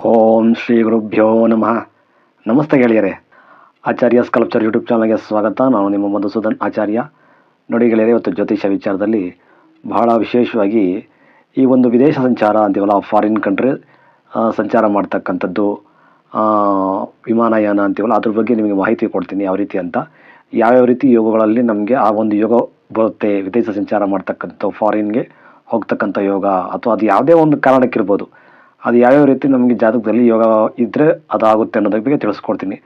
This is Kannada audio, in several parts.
ಓಂ ಶ್ರೀ ಗುರುಭ್ಯೋ ನಮಃ. ನಮಸ್ತೆ ಗೆಳೆಯರೆ. ಆಚಾರ್ಯ ಸ್ಕಲ್ಪ್ಚರ್ ಯೂಟ್ಯೂಬ್ ಚಾನಲ್ಗೆ ಸ್ವಾಗತ. ನಾನು ನಿಮ್ಮ ಮಧುಸೂದನ್ ಆಚಾರ್ಯ. ನೋಡಿ ಗೆಳೆಯರೆ, ಇವತ್ತು ಜ್ಯೋತಿಷ್ಯ ವಿಚಾರದಲ್ಲಿ ಬಹಳ ವಿಶೇಷವಾಗಿ ಈ ಒಂದು ವಿದೇಶ ಸಂಚಾರ ಅಂತೀವಲ್ಲ ಫಾರಿನ್ ಕಂಟ್ರಿ ಸಂಚಾರ ಮಾಡ್ತಕ್ಕಂಥದ್ದು ವಿಮಾನಯಾನ ಅಂತೀವಲ್ಲ ಅದ್ರ ಬಗ್ಗೆ ನಿಮಗೆ ಮಾಹಿತಿ ಕೊಡ್ತೀನಿ ಯಾವ ರೀತಿ ಅಂತ. ಯಾವ್ಯಾವ ರೀತಿ ಯೋಗಗಳಲ್ಲಿ ನಮಗೆ ಆ ಒಂದು ಯೋಗ ಬರುತ್ತೆ, ವಿದೇಶ ಸಂಚಾರ ಮಾಡ್ತಕ್ಕಂಥ ಫಾರಿನ್ಗೆ ಹೋಗ್ತಕ್ಕಂಥ ಯೋಗ, ಅಥವಾ ಅದು ಯಾವುದೇ ಒಂದು ಕಾರಣಕ್ಕಿರ್ಬೋದು. ಅದು ಯಾವ್ಯಾವ ರೀತಿ ನಮಗೆ ಜಾತಕದಲ್ಲಿ ಯೋಗ ಇದ್ದರೆ ಅದಾಗುತ್ತೆ ಅನ್ನೋದ್ರ ಬಗ್ಗೆ ತಿಳಿಸ್ಕೊಡ್ತೀನಿ.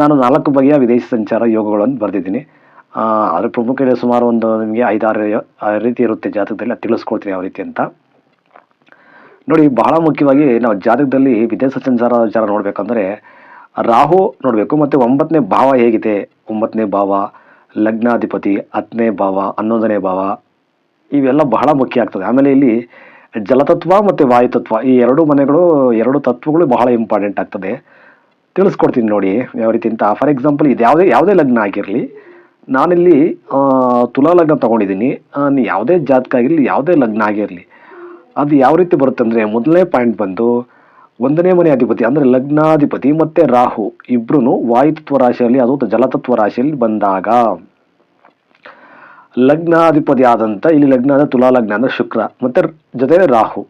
ನಾನು ನಾಲ್ಕು ಬಗೆಯ ವಿದೇಶಿ ಸಂಚಾರ ಯೋಗಗಳನ್ನು ಬರೆದಿದ್ದೀನಿ. ಅದರ ಪ್ರಮುಖ ಸುಮಾರು ಒಂದು ನಿಮಗೆ ಐದಾರು ರೀತಿ ಇರುತ್ತೆ ಜಾತಕದಲ್ಲಿ, ಅದು ತಿಳಿಸ್ಕೊಡ್ತೀನಿ ಯಾವ ರೀತಿ ಅಂತ. ನೋಡಿ, ಬಹಳ ಮುಖ್ಯವಾಗಿ ನಾವು ಜಾತಕದಲ್ಲಿ ವಿದೇಶ ಸಂಚಾರ ವಿಚಾರ ನೋಡಬೇಕಂದ್ರೆ, ರಾಹು ನೋಡಬೇಕು, ಮತ್ತು ಒಂಬತ್ತನೇ ಭಾವ ಹೇಗಿದೆ? ಒಂಬತ್ತನೇ ಭಾವ, ಲಗ್ನಾಧಿಪತಿ, ಹತ್ತನೇ ಭಾವ, ಹನ್ನೊಂದನೇ ಭಾವ, ಇವೆಲ್ಲ ಬಹಳ ಮುಖ್ಯ ಆಗ್ತದೆ. ಆಮೇಲೆ ಇಲ್ಲಿ ಜಲತತ್ವ ಮತ್ತು ವಾಯುತತ್ವ, ಈ ಎರಡು ಮನೆಗಳು, ಎರಡು ತತ್ವಗಳು ಬಹಳ ಇಂಪಾರ್ಟೆಂಟ್ ಆಗ್ತದೆ. ತಿಳಿಸ್ಕೊಡ್ತೀನಿ ನೋಡಿ, ಯಾವ ರೀತಿ ಅಂತ. ಫಾರ್ ಎಕ್ಸಾಂಪಲ್ ಇದು ಯಾವುದೇ ಯಾವುದೇ ಲಗ್ನ ಆಗಿರಲಿ, ನಾನಿಲ್ಲಿ ತುಲಾ ಲಗ್ನ ತೊಗೊಂಡಿದ್ದೀನಿ. ಯಾವುದೇ ಜಾತಕ ಆಗಿರಲಿ, ಯಾವುದೇ ಲಗ್ನ ಆಗಿರಲಿ, ಅದು ಯಾವ ರೀತಿ ಬರುತ್ತೆ ಅಂದರೆ ಮೊದಲನೇ ಪಾಯಿಂಟ್ ಬಂದು ಒಂದನೇ ಮನೆ ಅಧಿಪತಿ, ಅಂದರೆ ಲಗ್ನಾಧಿಪತಿ ಮತ್ತು ರಾಹು ಇಬ್ಬರೂ ವಾಯುತತ್ವ ರಾಶಿಯಲ್ಲಿ, ಅದು ಜಲತತ್ವ ರಾಶಿಯಲ್ಲಿ ಬಂದಾಗ. ಲಗ್ನಾಧಿಪತಿ ಆದಂಥ ಇಲ್ಲಿ ಲಗ್ನದ ತುಲಾ ಲಗ್ನ ಅಂದರೆ ಶುಕ್ರ, ಮತ್ತು ಜೊತೆಗೆ ರಾಹು.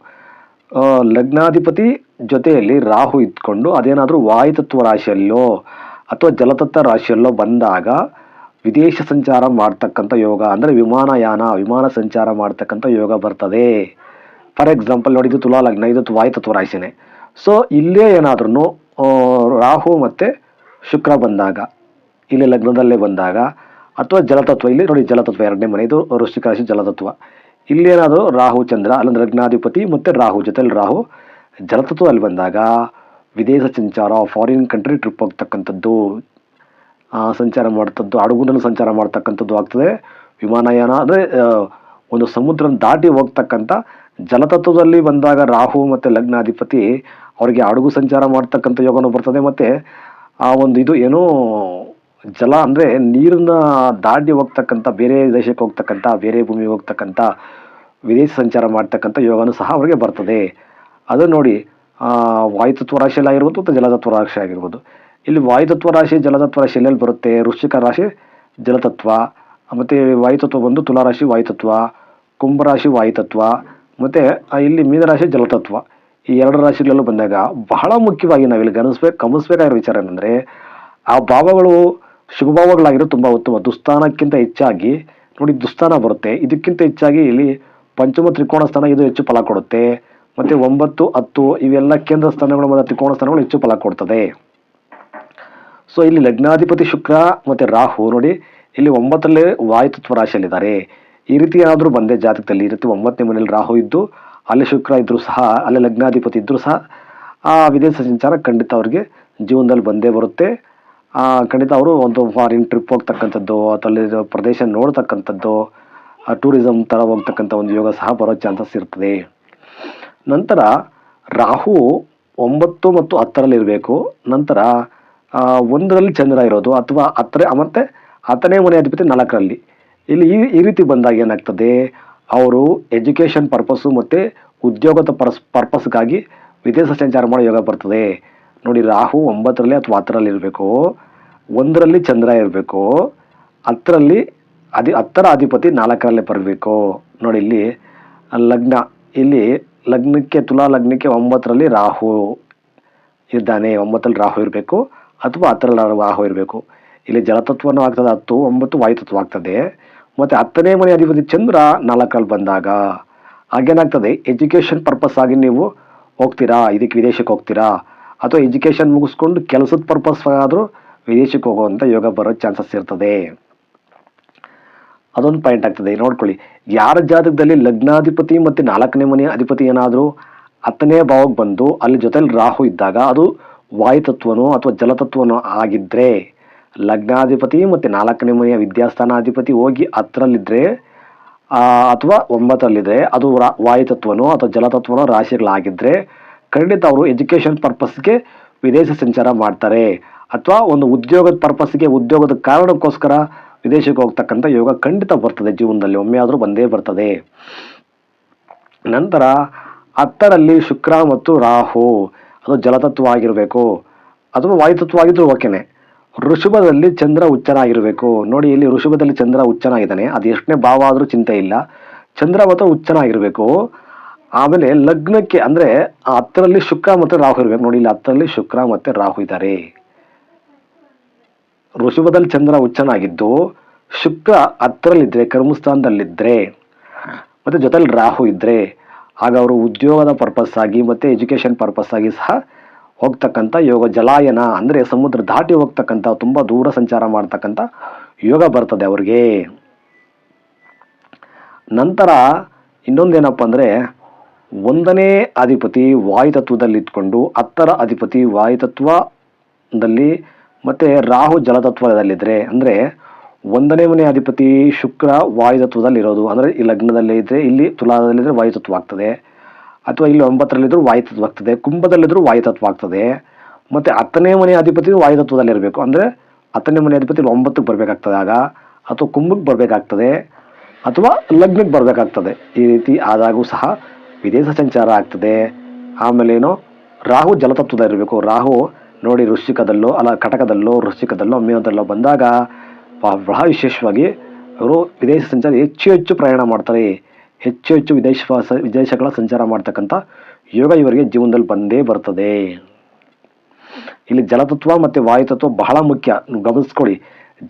ಲಗ್ನಾಧಿಪತಿ ಜೊತೆಯಲ್ಲಿ ರಾಹು ಇದ್ಕೊಂಡು ಅದೇನಾದರೂ ವಾಯುತತ್ವ ರಾಶಿಯಲ್ಲೋ ಅಥವಾ ಜಲತತ್ವ ರಾಶಿಯಲ್ಲೋ ಬಂದಾಗ ವಿದೇಶ ಸಂಚಾರ ಮಾಡ್ತಕ್ಕಂಥ ಯೋಗ ಅಂದರೆ ವಿಮಾನಯಾನ, ವಿಮಾನ ಸಂಚಾರ ಮಾಡ್ತಕ್ಕಂಥ ಯೋಗ ಬರ್ತದೆ. ಫಾರ್ ಎಕ್ಸಾಂಪಲ್ ನೋಡಿ ತುಲಾ ಲಗ್ನ, ಇದು ವಾಯುತತ್ವ ರಾಶಿನೇ. ಸೊ ಇಲ್ಲೇ ಏನಾದ್ರೂ ರಾಹು ಮತ್ತು ಶುಕ್ರ ಬಂದಾಗ, ಇಲ್ಲಿ ಲಗ್ನದಲ್ಲೇ ಬಂದಾಗ ಅಥವಾ ಜಲತತ್ವ, ಇಲ್ಲಿ ನೋಡಿ ಜಲತತ್ವ ಎರಡನೇ ಮನೆ, ಇದು ವೃಶ್ಚಿಕ ರಾಶಿ ಜಲತತ್ವ. ಇಲ್ಲೇನಾದರೂ ರಾಹು, ಚಂದ್ರ, ಅಲ್ಲೊಂದು ಲಗ್ನಾಧಿಪತಿ ಮತ್ತು ರಾಹು ಜೊತೆಲಿ ರಾಹು ಜಲತತ್ವದಲ್ಲಿ ಬಂದಾಗ ವಿದೇಶ ಸಂಚಾರ ಫಾರಿನ್ ಕಂಟ್ರಿ ಟ್ರಿಪ್ ಹೋಗ್ತಕ್ಕಂಥದ್ದು ಸಂಚಾರ ಮಾಡ್ತದ್ದು, ಹಡಗುನಲ್ಲಿ ಸಂಚಾರ ಮಾಡ್ತಕ್ಕಂಥದ್ದು ಆಗ್ತದೆ. ವಿಮಾನಯಾನ, ಅಂದರೆ ಒಂದು ಸಮುದ್ರ ದಾಟಿ ಹೋಗ್ತಕ್ಕಂಥ ಜಲತತ್ವದಲ್ಲಿ ಬಂದಾಗ ರಾಹು ಮತ್ತು ಲಗ್ನಾಧಿಪತಿ ಅವರಿಗೆ ಹಡಗು ಸಂಚಾರ ಮಾಡ್ತಕ್ಕಂಥ ಯೋಗನೂ ಬರ್ತದೆ. ಮತ್ತು ಆ ಒಂದು ಇದು ಏನೋ ಜಲ ಅಂದರೆ ನೀರನ್ನ ದಾಟಿ ಹೋಗ್ತಕ್ಕಂಥ, ಬೇರೆ ದೇಶಕ್ಕೆ ಹೋಗ್ತಕ್ಕಂಥ, ಬೇರೆ ಭೂಮಿಗೆ ಹೋಗ್ತಕ್ಕಂಥ, ವಿದೇಶ ಸಂಚಾರ ಮಾಡ್ತಕ್ಕಂಥ ಯೋಗನೂ ಸಹ ಅವರಿಗೆ ಬರ್ತದೆ. ಅದು ನೋಡಿ ವಾಯುತತ್ವ ರಾಶಿಯಲ್ಲಿ ಆಗಿರ್ಬೋದು ಮತ್ತು ಜಲತತ್ವ ರಾಶಿ ಆಗಿರ್ಬೋದು. ಇಲ್ಲಿ ವಾಯುತತ್ವ ರಾಶಿ, ಜಲತತ್ವ ರಾಶಿ ಎಲ್ಲೆಲ್ಲಿ ಬರುತ್ತೆ? ವೃಶ್ಚಿಕ ರಾಶಿ, ಜಲತತ್ವ. ಮತ್ತು ವಾಯುತತ್ವ ಬಂದು ತುಲಾ ರಾಶಿ, ವಾಯುತತ್ವ. ಕುಂಭರಾಶಿ ವಾಯುತತ್ವ. ಮತ್ತು ಇಲ್ಲಿ ಮೀನರಾಶಿ ಜಲತತ್ವ. ಈ ಎರಡು ರಾಶಿಗಳಲ್ಲೂ ಬಂದಾಗ ಬಹಳ ಮುಖ್ಯವಾಗಿ ನಾವಿಲ್ಲಿ ಗಮನಿಸ್ಬೇಕು, ಗಮನಿಸ್ಬೇಕಾಗಿರೋ ವಿಚಾರ ಏನಂದರೆ, ಆ ಭಾವಗಳು ಶುಭಭಾವಗಳಾಗಿರೋ ತುಂಬ ಉತ್ತಮ ದುಸ್ಥಾನಕ್ಕಿಂತ ಹೆಚ್ಚಾಗಿ, ನೋಡಿ ದುಸ್ಥಾನ ಬರುತ್ತೆ. ಇದಕ್ಕಿಂತ ಹೆಚ್ಚಾಗಿ ಇಲ್ಲಿ ಪಂಚಮ ತ್ರಿಕೋಣ ಸ್ಥಾನ ಇದು ಹೆಚ್ಚು ಫಲ ಕೊಡುತ್ತೆ. ಮತ್ತು ಒಂಬತ್ತು, ಹತ್ತು ಇವೆಲ್ಲ ಕೇಂದ್ರ ಸ್ಥಾನಗಳು ಮತ್ತು ತ್ರಿಕೋಣ ಸ್ಥಾನಗಳು ಹೆಚ್ಚು ಫಲ ಕೊಡ್ತದೆ. ಸೊ ಇಲ್ಲಿ ಲಗ್ನಾಧಿಪತಿ ಶುಕ್ರ ಮತ್ತು ರಾಹು, ನೋಡಿ ಇಲ್ಲಿ ಒಂಬತ್ತರಲ್ಲಿ ವಾಯುತತ್ವ ರಾಶಿಯಲ್ಲಿದ್ದಾರೆ. ಈ ರೀತಿ ಏನಾದರೂ ಬಂದೆ ಜಾತಕದಲ್ಲಿ, ಈ ರೀತಿ ಒಂಬತ್ತನೇ ಮನೆಯಲ್ಲಿ ರಾಹು ಇದ್ದು, ಅಲ್ಲಿ ಶುಕ್ರ ಇದ್ದರೂ ಸಹ, ಅಲ್ಲಿ ಲಗ್ನಾಧಿಪತಿ ಇದ್ದರೂ ಸಹ, ಆ ವಿದೇಶ ಸಂಚಾರ ಖಂಡಿತ ಅವರಿಗೆ ಜೀವನದಲ್ಲಿ ಬಂದೇ ಬರುತ್ತೆ. ಖಂಡಿತ ಅವರು ಒಂದು ಫಾರಿನ್ ಟ್ರಿಪ್ ಹೋಗ್ತಕ್ಕಂಥದ್ದು, ಅಥವಾ ಅಲ್ಲಿ ಪ್ರದೇಶ ನೋಡ್ತಕ್ಕಂಥದ್ದು ಟೂರಿಸಮ್ ಥರ ಹೋಗ್ತಕ್ಕಂಥ ಒಂದು ಯೋಗ ಸಹ ಬರೋ ಚಾನ್ಸಸ್ ಇರ್ತದೆ. ನಂತರ ರಾಹು ಒಂಬತ್ತು ಮತ್ತು ಹತ್ತರಲ್ಲಿ ಇರಬೇಕು. ನಂತರ ಒಂದರಲ್ಲಿ ಚಂದ್ರ ಇರೋದು, ಅಥವಾ ಹತ್ತರ ಮತ್ತು ಹತ್ತನೇ ಮನೆ ಅಧಿಪತಿ ನಾಲ್ಕರಲ್ಲಿ. ಇಲ್ಲಿ ಈ ಈ ರೀತಿ ಬಂದಾಗ ಏನಾಗ್ತದೆ, ಅವರು ಎಜುಕೇಷನ್ ಪರ್ಪಸ್ಸು ಮತ್ತು ಉದ್ಯೋಗದ ಪರ್ಸ್ ಪರ್ಪಸ್ಗಾಗಿ ವಿದೇಶ ಸಂಚಾರ ಮಾಡೋ ಯೋಗ ಬರ್ತದೆ. ನೋಡಿ, ರಾಹು ಒಂಬತ್ತರಲ್ಲಿ ಅಥವಾ ಹತ್ತರಲ್ಲಿ ಇರಬೇಕು, ಒಂದರಲ್ಲಿ ಚಂದ್ರ ಇರಬೇಕು, ಹತ್ತರಲ್ಲಿ ಅಧಿ, ಹತ್ತರ ಅಧಿಪತಿ ನಾಲ್ಕರಲ್ಲಿ ಬರಬೇಕು. ನೋಡಿ, ಇಲ್ಲಿ ಲಗ್ನ, ಇಲ್ಲಿ ಲಗ್ನಕ್ಕೆ, ತುಲಾ ಲಗ್ನಕ್ಕೆ ಒಂಬತ್ತರಲ್ಲಿ ರಾಹು ಇದ್ದಾನೆ. ಒಂಬತ್ತರಲ್ಲಿ ರಾಹು ಇರಬೇಕು, ಅಥವಾ ಹತ್ತರಲ್ಲಿ ರಾಹು ಇರಬೇಕು. ಇಲ್ಲಿ ಜಲತತ್ವನೂ ಆಗ್ತದೆ, ಹತ್ತು, ಒಂಬತ್ತು ವಾಯುತತ್ವ ಆಗ್ತದೆ. ಮತ್ತು ಹತ್ತನೇ ಮನೆ ಅಧಿಪತಿ ಚಂದ್ರ ನಾಲ್ಕರಲ್ಲಿ ಬಂದಾಗ ಹಾಗೇನಾಗ್ತದೆ? ಎಜುಕೇಷನ್ ಪರ್ಪಸ್ ಆಗಿ ನೀವು ಹೋಗ್ತೀರಾ? ಇದಕ್ಕೆ ವಿದೇಶಕ್ಕೆ ಹೋಗ್ತೀರಾ? ಅಥವಾ ಎಜುಕೇಷನ್ ಮುಗಿಸ್ಕೊಂಡು ಕೆಲಸದ ಪರ್ಪಸ್ ಆದರೂ ವಿದೇಶಕ್ಕೆ ಹೋಗುವಂಥ ಯೋಗ ಬರೋ ಚಾನ್ಸಸ್ ಇರ್ತದೆ. ಅದೊಂದು ಪಾಯಿಂಟ್ ಆಗ್ತದೆ. ನೋಡ್ಕೊಳ್ಳಿ. ಯಾರ ಜಾತಕದಲ್ಲಿ ಲಗ್ನಾಧಿಪತಿ ಮತ್ತು ನಾಲ್ಕನೇ ಮನೆ ಅಧಿಪತಿ ಏನಾದರೂ ಹತ್ತನೇ ಭಾವಕ್ಕೆ ಬಂದು ಅಲ್ಲಿ ಜೊತೆಲಿ ರಾಹು ಇದ್ದಾಗ ಅದು ವಾಯುತತ್ವನೋ ಅಥವಾ ಜಲತತ್ವನೋ ಆಗಿದ್ದರೆ ಲಗ್ನಾಧಿಪತಿ ಮತ್ತು ನಾಲ್ಕನೇ ಮನೆಯ ವಿದ್ಯಾಸ್ಥಾನಾಧಿಪತಿ ಹೋಗಿ ಹತ್ತರಲ್ಲಿದ್ದರೆ ಅಥವಾ ಒಂಬತ್ತರಲ್ಲಿದ್ದರೆ ಅದು ರಾ- ವಾಯುತತ್ವನೋ ಅಥವಾ ಜಲತತ್ವನೋ ರಾಶಿಗಳಾಗಿದ್ದರೆ ಖಂಡಿತ ಅವರು ಎಜುಕೇಷನ್ ಪರ್ಪಸ್ಗೆ ವಿದೇಶ ಸಂಚಾರ ಮಾಡ್ತಾರೆ. ಅಥವಾ ಒಂದು ಉದ್ಯೋಗದ ಪರ್ಪಸ್ಗೆ ಉದ್ಯೋಗದ ಕಾರಣಕ್ಕೋಸ್ಕರ ವಿದೇಶಕ್ಕೆ ಹೋಗ್ತಕ್ಕಂಥ ಯೋಗ ಖಂಡಿತ ಬರ್ತದೆ ಜೀವನದಲ್ಲಿ ಒಮ್ಮೆ ಆದರೂ ಬಂದೇ ಬರ್ತದೆ. ನಂತರ ಹತ್ತರಲ್ಲಿ ಶುಕ್ರ ಮತ್ತು ರಾಹು, ಅದು ಜಲತತ್ವ ಆಗಿರಬೇಕು. ಅಥವಾ ವಾಯುತತ್ವ ಆಗಿದ್ರೂ ಓಕೆನೆ. ಋಷಭದಲ್ಲಿ ಚಂದ್ರ ಉಚ್ಚನಾಗಿರಬೇಕು ನೋಡಿ, ಇಲ್ಲಿ ಋಷಭದಲ್ಲಿ ಚಂದ್ರ ಉಚ್ಚನಾಗಿದ್ದಾನೆ ಅದು ಎಷ್ಟನೇ ಭಾವ ಆದರೂ ಚಿಂತೆ ಇಲ್ಲ. ಚಂದ್ರ ಮಾತ್ರ ಉಚ್ಚನಾಗಿರಬೇಕು ಆಮೇಲೆ ಲಗ್ನಕ್ಕೆ ಅಂದರೆ ಹತ್ತರಲ್ಲಿ ಶುಕ್ರ ಮತ್ತು ರಾಹು ಇರಬೇಕು. ನೋಡಿ, ಇಲ್ಲಿ ಹತ್ತರಲ್ಲಿ ಶುಕ್ರ ಮತ್ತು ರಾಹು ಇದ್ದಾರೆ. ಋಷಭದಲ್ಲಿ ಚಂದ್ರ ಉಚ್ಚನಾಗಿದ್ದು ಶುಕ್ರ ಹತ್ತರಲ್ಲಿದ್ದರೆ ಕರ್ಮಸ್ಥಾನದಲ್ಲಿದ್ದರೆ ಮತ್ತು ಜೊತೆಲಿ ರಾಹು ಇದ್ದರೆ ಆಗ ಅವರು ಉದ್ಯೋಗದ ಪರ್ಪಸ್ ಆಗಿ ಮತ್ತು ಎಜುಕೇಷನ್ ಪರ್ಪಸ್ ಆಗಿ ಸಹ ಹೋಗ್ತಕ್ಕಂಥ ಯೋಗ, ಜಲಾಯನ ಅಂದರೆ ಸಮುದ್ರ ದಾಟಿ ಹೋಗ್ತಕ್ಕಂಥ, ತುಂಬ ದೂರ ಸಂಚಾರ ಮಾಡ್ತಕ್ಕಂಥ ಯೋಗ ಬರ್ತದೆ ಅವ್ರಿಗೆ. ನಂತರ ಇನ್ನೊಂದೇನಪ್ಪ ಅಂದರೆ ಒಂದನೇ ಅಧಿಪತಿ ವಾಯುತತ್ವದಲ್ಲಿ ಇದ್ಕೊಂಡು ಹತ್ತರ ಅಧಿಪತಿ ವಾಯುತತ್ವದಲ್ಲಿ ಮತ್ತು ರಾಹು ಜಲತತ್ವದಲ್ಲಿದ್ದರೆ ಅಂದರೆ ಒಂದನೇ ಮನೆ ಅಧಿಪತಿ ಶುಕ್ರ ವಾಯುತತ್ವದಲ್ಲಿರೋದು. ಅಂದರೆ ಈ ಲಗ್ನದಲ್ಲಿ ಇದ್ದರೆ ಇಲ್ಲಿ ತುಲಾದಲ್ಲಿದ್ದರೆ ವಾಯುತತ್ವ ಆಗ್ತದೆ. ಅಥವಾ ಇಲ್ಲಿ ಒಂಬತ್ತರಲ್ಲಿದ್ದರೂ ವಾಯುತತ್ವ ಆಗ್ತದೆ. ಕುಂಭದಲ್ಲಿದ್ದರೂ ವಾಯುತತ್ವ ಆಗ್ತದೆ. ಮತ್ತು ಹತ್ತನೇ ಮನೆ ಅಧಿಪತಿ ವಾಯುತತ್ವದಲ್ಲಿರಬೇಕು. ಅಂದರೆ ಹತ್ತನೇ ಮನೆ ಅಧಿಪತಿ ಒಂಬತ್ತಕ್ಕೆ ಬರಬೇಕಾಗ್ತದೆ ಆಗ. ಅಥವಾ ಕುಂಭಕ್ಕೆ ಬರಬೇಕಾಗ್ತದೆ. ಅಥವಾ ಲಗ್ನಕ್ಕೆ ಬರಬೇಕಾಗ್ತದೆ. ಈ ರೀತಿ ಆದಾಗೂ ಸಹ ವಿದೇಶ ಸಂಚಾರ ಆಗ್ತದೆ. ಆಮೇಲೇನೋ ರಾಹು ಜಲತತ್ವದಲ್ಲಿರಬೇಕು ರಾಹು ನೋಡಿ ವೃಶ್ಚಿಕದಲ್ಲೋ ಅಲ್ಲ ಕಟಕದಲ್ಲೋ, ವೃಶ್ಚಿಕದಲ್ಲೋ ಮೀನದಲ್ಲೋ ಬಂದಾಗ ಬಹಳ ವಿಶೇಷವಾಗಿ ಅವರು ವಿದೇಶ ಸಂಚಾರ ಹೆಚ್ಚು ಹೆಚ್ಚು ಪ್ರಯಾಣ ಮಾಡ್ತಾರೆ. ಹೆಚ್ಚು ಹೆಚ್ಚು ವಿದೇಶ ವಿದೇಶಗಳ ಸಂಚಾರ ಮಾಡ್ತಕ್ಕಂಥ ಯೋಗ ಇವರಿಗೆ ಜೀವನದಲ್ಲಿ ಬಂದೇ ಬರ್ತದೆ. ಇಲ್ಲಿ ಜಲತತ್ವ ಮತ್ತು ವಾಯುತತ್ವ ಬಹಳ ಮುಖ್ಯ. ಗಮನಿಸ್ಕೊಳ್ಳಿ.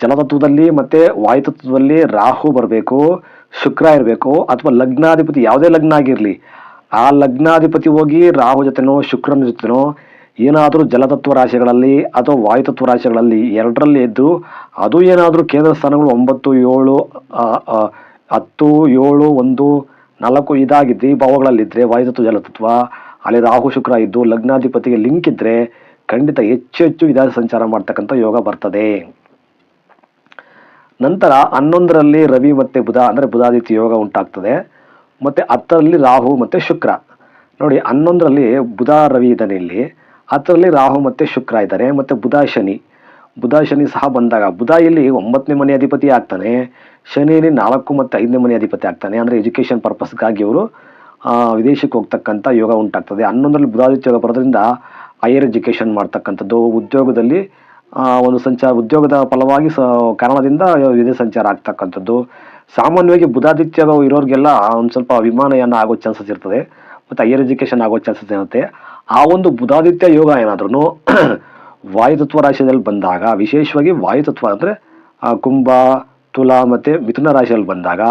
ಜಲತತ್ವದಲ್ಲಿ ಮತ್ತು ವಾಯುತತ್ವದಲ್ಲಿ ರಾಹು ಬರಬೇಕು, ಶುಕ್ರ ಇರಬೇಕು, ಅಥವಾ ಲಗ್ನಾಧಿಪತಿ, ಯಾವುದೇ ಲಗ್ನ ಆಗಿರಲಿ, ಆ ಲಗ್ನಾಧಿಪತಿ ಹೋಗಿ ರಾಹು ಜೊತೆನೋ, ಶುಕ್ರನ ಜೊತೆನೋ, ಏನಾದರೂ ಜಲತತ್ವ ರಾಶಿಗಳಲ್ಲಿ ಅಥವಾ ವಾಯುತತ್ವ ರಾಶಿಗಳಲ್ಲಿ ಎರಡರಲ್ಲಿ ಇದ್ದು ಅದು ಏನಾದರೂ ಕೇಂದ್ರ ಸ್ಥಾನಗಳು ಒಂಬತ್ತು, ಏಳು ಹತ್ತು, ಏಳು, ಒಂದು, ನಾಲ್ಕು ಇದಾಗಿದ್ದು ಭಾವಗಳಲ್ಲಿದ್ದರೆ ವಾಯುತತ್ವ, ಜಲತತ್ವ, ಅಲ್ಲಿ ರಾಹು, ಶುಕ್ರ ಇದ್ದು ಲಗ್ನಾಧಿಪತಿಗೆ ಲಿಂಕ್ ಇದ್ದರೆ ಖಂಡಿತ ಹೆಚ್ಚು ಹೆಚ್ಚು ವಿಧಾನ ಸಂಚಾರ ಮಾಡ್ತಕ್ಕಂಥ ಯೋಗ ಬರ್ತದೆ. ನಂತರ ಹನ್ನೊಂದರಲ್ಲಿ ರವಿ ಮತ್ತು ಬುಧ, ಅಂದರೆ ಬುಧಾದಿತ್ಯ ಯೋಗ ಉಂಟಾಗ್ತದೆ. ಮತ್ತು ಹತ್ತರಲ್ಲಿ ರಾಹು ಮತ್ತು ಶುಕ್ರ. ನೋಡಿ, ಹನ್ನೊಂದರಲ್ಲಿ ಬುಧ, ರವಿ ಇದ್ದಾನೆ ಇಲ್ಲಿ. ಹತ್ತರಲ್ಲಿ ರಾಹು ಮತ್ತು ಶುಕ್ರ ಇದ್ದಾರೆ ಮತ್ತು ಬುಧ, ಶನಿ. ಬುಧ, ಶನಿ ಸಹ ಬಂದಾಗ, ಬುಧ ಇಲ್ಲಿ ಒಂಬತ್ತನೇ ಮನೆ ಅಧಿಪತಿ ಆಗ್ತಾನೆ. ಶನಿಯಲ್ಲಿ ನಾಲ್ಕು ಮತ್ತು ಐದನೇ ಮನೆ ಅಧಿಪತಿ ಆಗ್ತಾನೆ. ಅಂದರೆ ಎಜುಕೇಷನ್ ಪರ್ಪಸ್ಗಾಗಿ ಅವರು ವಿದೇಶಕ್ಕೆ ಹೋಗ್ತಕ್ಕಂಥ ಯೋಗ ಉಂಟಾಗ್ತದೆ. ಹನ್ನೊಂದರಲ್ಲಿ ಬುಧಾದಿತ್ಯ ಯೋಗ ಬರೋದ್ರಿಂದ ಹೈಯರ್ ಎಜುಕೇಷನ್ ಮಾಡ್ತಕ್ಕಂಥದ್ದು, ಉದ್ಯೋಗದಲ್ಲಿ ಒಂದು ಸಂಚಾರ ಉದ್ಯೋಗದ ಫಲವಾಗಿ ಸ ಕಾರಣದಿಂದ ವಿದೇಶ ಸಂಚಾರ ಆಗ್ತಕ್ಕಂಥದ್ದು. ಸಾಮಾನ್ಯವಾಗಿ ಬುಧಾದಿತ್ಯ ಇರೋರಿಗೆಲ್ಲ ಒಂದು ಸ್ವಲ್ಪ ವಿಮಾನಯಾನ ಆಗೋ ಚಾನ್ಸಸ್ ಇರ್ತದೆ. ಮತ್ತು ಹೈಯರ್ ಎಜುಕೇಷನ್ ಆಗೋ ಚಾನ್ಸಸ್ ಇರುತ್ತೆ. ಆ ಒಂದು ಬುಧಾದಿತ್ಯ ಯೋಗ ಏನಾದ್ರೂ ವಾಯುತತ್ವ ರಾಶಿಯಲ್ಲಿ ಬಂದಾಗ, ವಿಶೇಷವಾಗಿ ವಾಯುತತ್ವ ಅಂದರೆ ಕುಂಭ, ತುಲಾ ಮತ್ತು ಮಿಥುನ ರಾಶಿಯಲ್ಲಿ ಬಂದಾಗ,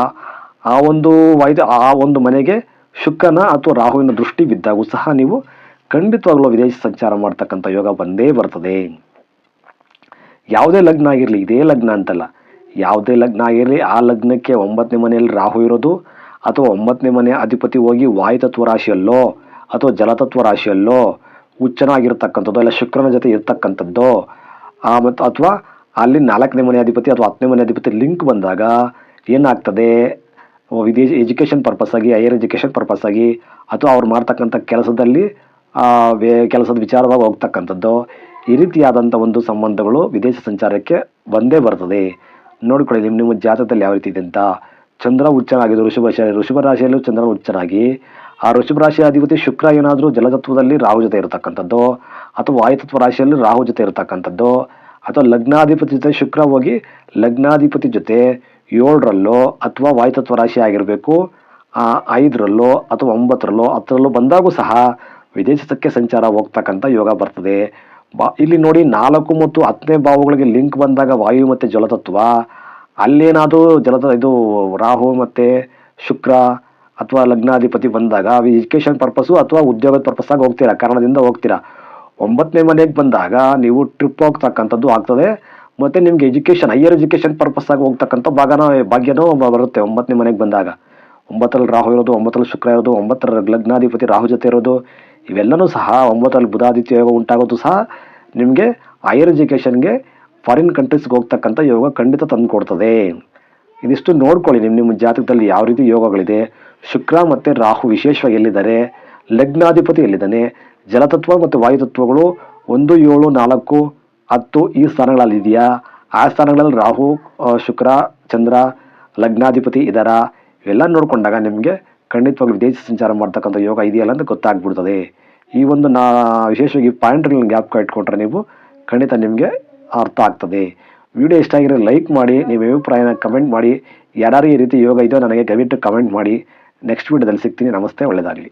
ಆ ಒಂದು ವಾಯು ಆ ಒಂದು ಮನೆಗೆ ಶುಕ್ರನ ಅಥವಾ ರಾಹುವಿನ ದೃಷ್ಟಿ ಬಿದ್ದಾಗೂ ಸಹ ನೀವು ಖಂಡಿತವಾಗ್ಲೂ ವಿದೇಶ ಸಂಚಾರ ಮಾಡ್ತಕ್ಕಂಥ ಯೋಗ ಬಂದೇ ಬರ್ತದೆ. ಯಾವುದೇ ಲಗ್ನ ಆಗಿರಲಿ, ಇದೇ ಲಗ್ನ ಅಂತಲ್ಲ. ಯಾವುದೇ ಲಗ್ನ ಆಗಿರಲಿ, ಆ ಲಗ್ನಕ್ಕೆ ಒಂಬತ್ತನೇ ಮನೆಯಲ್ಲಿ ರಾಹು ಇರೋದು, ಅಥವಾ ಒಂಬತ್ತನೇ ಮನೆ ಅಧಿಪತಿ ಹೋಗಿ ವಾಯುತತ್ವ ರಾಶಿಯಲ್ಲೋ, ಅಥವಾ ಜಲತತ್ವ ರಾಶಿಯಲ್ಲೋ, ಹುಚ್ಚನಾಗಿರ್ತಕ್ಕಂಥದ್ದು, ಇಲ್ಲ ಶುಕ್ರನ ಜೊತೆ ಇರ್ತಕ್ಕಂಥದ್ದು ಮತ್ತು ಅಥವಾ ಅಲ್ಲಿ ನಾಲ್ಕನೇ ಮನೆ ಅಧಿಪತಿ ಅಥವಾ ಹತ್ತನೇ ಮನೆ ಅಧಿಪತಿ ಲಿಂಕ್ ಬಂದಾಗ ಏನಾಗ್ತದೆ? ವಿದೇಶ ಎಜುಕೇಷನ್ ಪರ್ಪಸ್ ಆಗಿ, ಹೈಯರ್ ಎಜುಕೇಷನ್ ಪರ್ಪಸ್ ಆಗಿ, ಅಥವಾ ಅವ್ರು ಮಾಡ್ತಕ್ಕಂಥ ಕೆಲಸದಲ್ಲಿ ಕೆಲಸದ ವಿಚಾರವಾಗಿ ಹೋಗ್ತಕ್ಕಂಥದ್ದು ಈ ರೀತಿಯಾದಂಥ ಒಂದು ಸಂಬಂಧಗಳು ವಿದೇಶ ಸಂಚಾರಕ್ಕೆ ಬಂದೇ ಬರ್ತದೆ. ನೋಡ್ಕೊಳ್ಳಿ ನಿಮ್ಮ ನಿಮ್ಮ ಜಾತಕದಲ್ಲಿ ಯಾವ ರೀತಿ ಇದೆ ಅಂತ. ಚಂದ್ರ ಉಚ್ಚನಾಗಿದೆ ಋಷಭ ರಾಶಿ ಋಷಭ ರಾಶಿಯಲ್ಲೂ ಚಂದ್ರ ಉಚ್ಚನಾಗಿ. ಆ ಋಷಭ ರಾಶಿಯ ಅಧಿಪತಿ ಶುಕ್ರ ಏನಾದರೂ ಜಲತತ್ವದಲ್ಲಿ ರಾಹು ಜೊತೆ ಇರತಕ್ಕಂಥದ್ದು, ಅಥವಾ ವಾಯುತತ್ವ ರಾಶಿಯಲ್ಲಿ ರಾಹು ಜೊತೆ ಇರತಕ್ಕಂಥದ್ದು, ಅಥವಾ ಲಗ್ನಾಧಿಪತಿ ಜೊತೆ ಶುಕ್ರ ಹೋಗಿ ಲಗ್ನಾಧಿಪತಿ ಜೊತೆ ಏಳರಲ್ಲೋ ಅಥವಾ ವಾಯುತತ್ವ ರಾಶಿ ಆಗಿರಬೇಕು ಐದರಲ್ಲೋ ಅಥವಾ ಒಂಬತ್ತರಲ್ಲೋ ಹತ್ತರಲ್ಲೋ ಬಂದಾಗೂ ಸಹ ವಿದೇಶಕ್ಕೆ ಸಂಚಾರ ಹೋಗ್ತಕ್ಕಂಥ ಯೋಗ ಬರ್ತದೆ. ಇಲ್ಲಿ ನೋಡಿ ನಾಲ್ಕು ಮತ್ತು ಹತ್ತನೇ ಭಾವಗಳಿಗೆ ಲಿಂಕ್ ಬಂದಾಗ ವಾಯು ಮತ್ತು ಜಲತತ್ವ. ಅಲ್ಲೇನಾದರೂ ಜಲತ, ಇದು ರಾಹು ಮತ್ತು ಶುಕ್ರ ಅಥವಾ ಲಗ್ನಾಧಿಪತಿ ಬಂದಾಗ ಎಜುಕೇಷನ್ ಪರ್ಪಸ್ಸು ಅಥವಾ ಉದ್ಯೋಗದ ಪರ್ಪಸ್ಸಾಗಿ ಹೋಗ್ತೀರಾ, ಕಾರಣದಿಂದ ಹೋಗ್ತೀರಾ? ಒಂಬತ್ತನೇ ಮನೆಗೆ ಬಂದಾಗ ನೀವು ಟ್ರಿಪ್ ಹೋಗ್ತಕ್ಕಂಥದ್ದು ಆಗ್ತದೆ ಮತ್ತು ನಿಮಗೆ ಎಜುಕೇಷನ್ ಹೈಯರ್ ಎಜುಕೇಷನ್ ಪರ್ಪಸ್ಸಾಗಿ ಹೋಗ್ತಕ್ಕಂಥ ಭಾಗನ, ಭಾಗ್ಯನೂ ಬರುತ್ತೆ ಒಂಬತ್ತನೇ ಮನೆಗೆ ಬಂದಾಗ. ಒಂಬತ್ತರಲ್ಲಿ ರಾಹು ಇರೋದು, ಒಂಬತ್ತರಲ್ಲಿ ಶುಕ್ರ ಇರೋದು ಒಂಬತ್ತರ ಲಗ್ನಾಧಿಪತಿ ರಾಹು ಜೊತೆ ಇರೋದು ಇವೆಲ್ಲನೂ ಸಹ ಒಂಬತ್ತರಲ್ಲಿ ಬುಧಾದಿತ್ಯ ಯೋಗ ಉಂಟಾಗೋದು ಸಹ ನಿಮಗೆ ಹೈಯರ್ ಎಜುಕೇಷನ್ಗೆ ಫಾರಿನ್ ಕಂಟ್ರೀಸ್ಗೆ ಹೋಗ್ತಕ್ಕಂಥ ಯೋಗ ಖಂಡಿತ ತಂದು ಕೊಡ್ತದೆ ಇದಿಷ್ಟು ನೋಡ್ಕೊಳ್ಳಿ ನಿಮ್ಮ ನಿಮ್ಮ ಜಾತಕದಲ್ಲಿ ಯಾವ ರೀತಿ ಯೋಗಗಳಿದೆ. ಶುಕ್ರ ಮತ್ತು ರಾಹು ವಿಶೇಷವಾಗಿ ಎಲ್ಲಿದ್ದಾರೆ? ಲಗ್ನಾಧಿಪತಿ ಎಲ್ಲಿದ್ದಾನೆ? ಜಲತತ್ವ ಮತ್ತು ವಾಯುತತ್ವಗಳು ಒಂದು, ಏಳು, ನಾಲ್ಕು, ಹತ್ತು ಈ ಸ್ಥಾನಗಳಲ್ಲಿ ಇದೆಯಾ? ಆ ಸ್ಥಾನಗಳಲ್ಲಿ ರಾಹು ಶುಕ್ರ, ಚಂದ್ರ, ಲಗ್ನಾಧಿಪತಿ ಇದ್ದಾರಾ ಇವೆಲ್ಲ ನೋಡಿಕೊಂಡಾಗ ನಿಮಗೆ ಖಂಡಿತವಾಗಿ ವಿದೇಶಿ ಸಂಚಾರ ಮಾಡ್ತಕ್ಕಂಥ ಯೋಗ ಇದೆಯಲ್ಲ ಅಂತ ಗೊತ್ತಾಗ್ಬಿಡ್ತದೆ. ಈ ಒಂದು ನಾ, ವಿಶೇಷವಾಗಿ ಪಾಯಿಂಟ್ಗಳನ್ನ ಜ್ಞಾಪಕ ಇಟ್ಕೊಂಡ್ರೆ ನೀವು ಖಂಡಿತ ನಿಮಗೆ ಅರ್ಥ ಆಗ್ತದೆ. ವಿಡಿಯೋ ಇಷ್ಟ ಆಗಿರೋ ಲೈಕ್ ಮಾಡಿ ನೀವು ಅಭಿಪ್ರಾಯನ ಕಮೆಂಟ್ ಮಾಡಿ, ಯಾರ್ಯಾರು ಈ ರೀತಿ ಯೋಗ ಇದೆಯೋ ನನಗೆ ದಯವಿಟ್ಟು ಕಮೆಂಟ್ ಮಾಡಿ. ನೆಕ್ಸ್ಟ್ ವೀಡಿಯೋದಲ್ಲಿ ಸಿಗ್ತೀನಿ. ನಮಸ್ತೆ ಒಳ್ಳೆಯದಾಗಲಿ